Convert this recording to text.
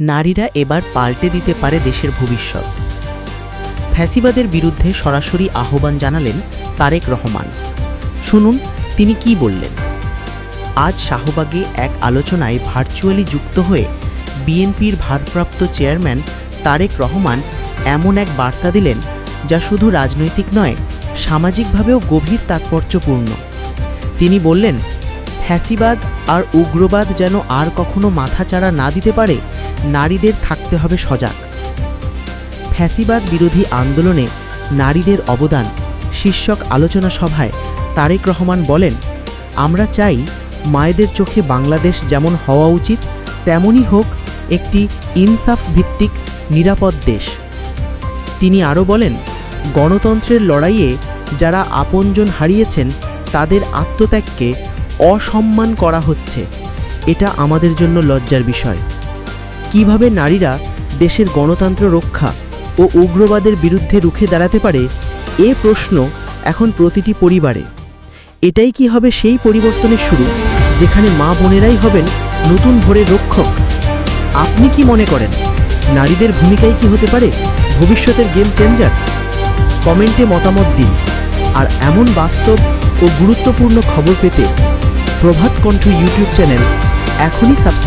নারীরা এবার পাল্টে দিতে পারে দেশের ভবিষ্যৎ। ফ্যাসিবাদের বিরুদ্ধে সরাসরি আহ্বান জানালেন তারেক রহমান। শুনুন, তিনি কি বললেন? আজ শাহবাগে এক আলোচনায় ভার্চুয়ালি যুক্ত হয়ে বিএনপির ভারপ্রাপ্ত চেয়ারম্যান তারেক রহমান এমন এক বার্তা দিলেন যা শুধু রাজনৈতিক নয়, সামাজিকভাবেও গভীর তাৎপর্যপূর্ণ। তিনি বললেন ফ্যাসিবাদ আর উগ্রবাদ যেন আর কখনো মাথাচাড়া না দিতে পারে, নারীদের থাকতে হবে সজাগ। ফ্যাসিবাদ বিরোধী আন্দোলনে নারীদের অবদান, শীর্ষক আলোচনা সভায় তারেক রহমান বলেন, আমরা চাই মায়েদের চোখে বাংলাদেশ যেমন হওয়া উচিত, তেমনই হোক একটি ইনসাফ ভিত্তিক নিরাপদ দেশ। তিনি আরও বলেন, গণতন্ত্রের লড়াইয়ে যারা আপনজন হারিয়েছেন, তাদের আত্মত্যাগকে অসম্মান করা হচ্ছে। এটা আমাদের জন্য লজ্জার বিষয়। কীভাবে নারীরা দেশের গণতন্ত্র রক্ষা ও উগ্রবাদের বিরুদ্ধে রুখে দাঁড়াতে পারে, এ প্রশ্ন এখন প্রতিটি পরিবারে। এটাই কি হবে সেই পরিবর্তনের শুরু, যেখানে মা বোনেরাই হবেন নতুন ভোরের রক্ষক? আপনি কি মনে করেন, নারীদের ভূমিকাই কি হতে পারে ভবিষ্যতের গেম চেঞ্জার? কমেন্টে মতামত দিন, আর এমন বাস্তব ও গুরুত্বপূর্ণ খবর পেতে প্রভাত কণ্ঠ ইউটিউব চ্যানেল এখনই সাবস্ক্রাইব